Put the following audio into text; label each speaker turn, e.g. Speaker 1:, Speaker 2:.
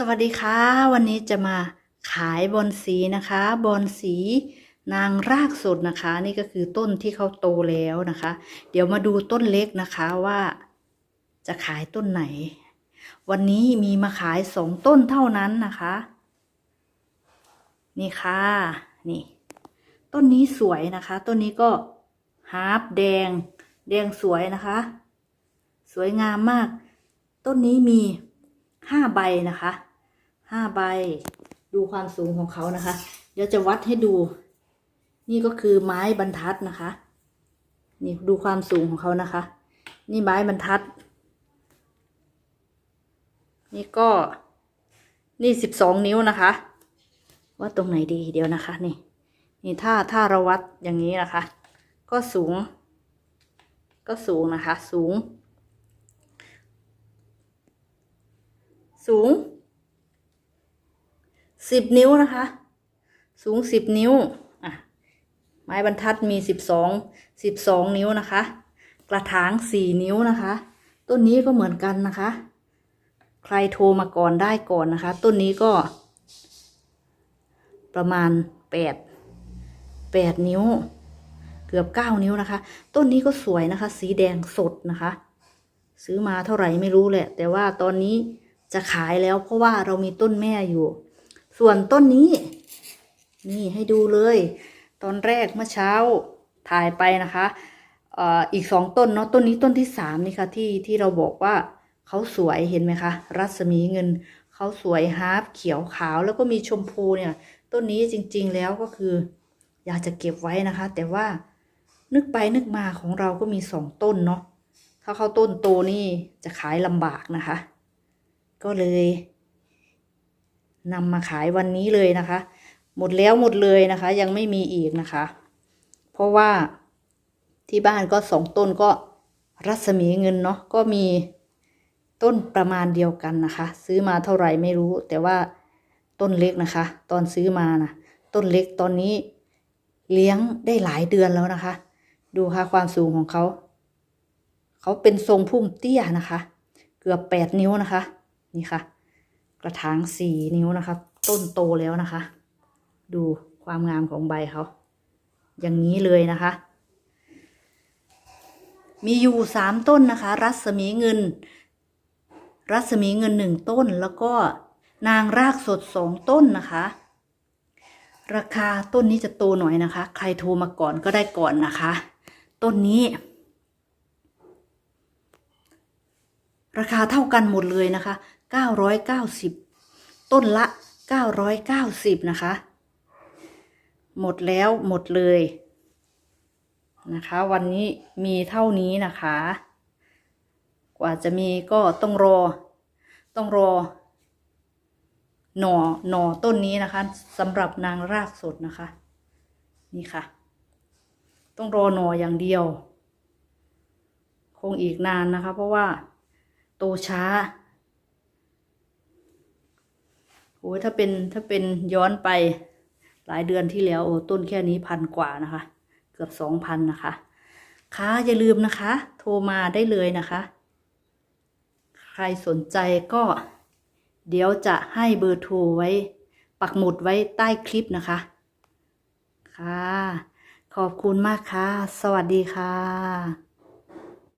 Speaker 1: สวัสดีค่ะ วันนี้จะมาขายบอนสีนะคะบอนสี นางรากสดนะคะ นี่ก็คือต้นที่เขาโตแล้วนะคะ เดี๋ยวมาดูต้นเล็กนะคะว่าจะขายต้นไหน วันนี้มีมาขายสองต้นเท่านั้นนะคะ นี่ค่ะ นี่ ต้นนี้สวยนะคะ ต้นนี้ก็ฮาร์ปแดง แดงสวยนะคะ สวยงามมาก ต้นนี้มีห้าใบนะคะ ห้าใบ ดูความสูงของเขานะคะ เดี๋ยวจะวัดให้ดู นี่ก็คือไม้บรรทัดนะคะ นี่ดูความสูงของเขานะคะ นี่ไม้บรรทัด นี่ก็นี่สิบสองนิ้วนะคะว่าตรงไหนดีเดี๋ยวนะคะ นี่ นี่ถ้าถ้าเราวัดอย่างนี้นะคะ ก็สูง ก็สูงนะคะ สูง สูง สิบนิ้วนะคะ สูงสิบนิ้วอะไม้บรรทัดมีสิบสองสิบสองนิ้วนะคะ กระถางสี่นิ้วนะคะ ต้นนี้ก็เหมือนกันนะคะ ใครโทรมาก่อนได้ก่อนนะคะ ต้นนี้ก็ ประมาณแปดแปดนิ้ว เกือบเก้านิ้วนะคะ ต้นนี้ก็สวยนะคะ สีแดงสดนะคะ ซื้อมาเท่าไหร่ไม่รู้แหละ แต่ว่าตอนนี้จะขายแล้วเพราะว่าเรามีต้นแม่อยู่ ส่วนต้นนี้ นี่ให้ดูเลย ตอนแรกเมื่อเช้าถ่ายไปนะคะอีกสองต้นเนาะต้นนี้ต้นที่สามนี่ค่ะที่ที่เราบอกว่าเขาสวยเห็นไหมคะ รัศมีเงินเขาสวยฮาร์ปเขียวขาวแล้วก็มีชมพูเนี่ย ต้นนี้จริง ๆ แล้วก็คือ อยากจะเก็บไว้นะคะ แต่ว่านึกไปนึกมาของเราก็มีสองต้นเนาะถ้าเขาต้นโตนี่จะขายลำบากนะคะ ก็เลย นำมาขายวันนี้เลยนะคะ หมดแล้วหมดเลยนะคะ ยังไม่มีอีกนะคะ เพราะว่าที่บ้านก็สองต้นก็รัศมีเงินเนาะก็มีต้นประมาณเดียวกันนะคะ ซื้อมาเท่าไหร่ไม่รู้ แต่ว่าต้นเล็กนะคะ ตอนซื้อมานะต้นเล็กตอนนี้เลี้ยงได้หลายเดือนแล้วนะคะ ดูค่ะความสูงของเขา เขาเป็นทรงพุ่มเตี้ยนะคะ เกือบแปดนิ้วนะคะ นี่ค่ะ ระถางสี่นิ้วนะคะ ต้นโตแล้วนะคะ ดูความงามของใบเขา อย่างนี้เลยนะคะ มีอยู่สามต้นนะคะ รัศมีเงิน รัศมีเงินหนึ่งต้นแล้วก็นางรากสดสองต้นนะคะ ราคาต้นนี้จะโตหน่อยนะคะ ใครโทรมาก่อนก็ได้ก่อนนะคะ ต้นนี้ ราคาเท่ากันหมดเลยนะคะ 990 ต้นละ 990 นะคะ หมดแล้วหมดเลย นะคะ วันนี้มีเท่านี้นะคะ กว่าจะมีก็ต้องรอ ต้องรอ หน่อหน่อต้นนี้นะคะสำหรับนางรากสดนะคะ นี่ค่ะ ต้องรอหน่ออย่างเดียว คงอีกนานนะคะ เพราะว่าโตช้า โอ้ยถ้าเป็นถ้าเป็นย้อนไปหลายเดือนที่แล้วโอ้ต้นแค่นี้พันกว่านะคะ เกือบสองพันนะคะค่ะอย่าลืมนะคะ โทรมาได้เลยนะคะ ใครสนใจก็เดี๋ยวจะให้เบอร์โทรไว้ ปักหมุดไว้ใต้คลิปนะคะ ค่ะ ขอบคุณมากค่ะ สวัสดีค่ะ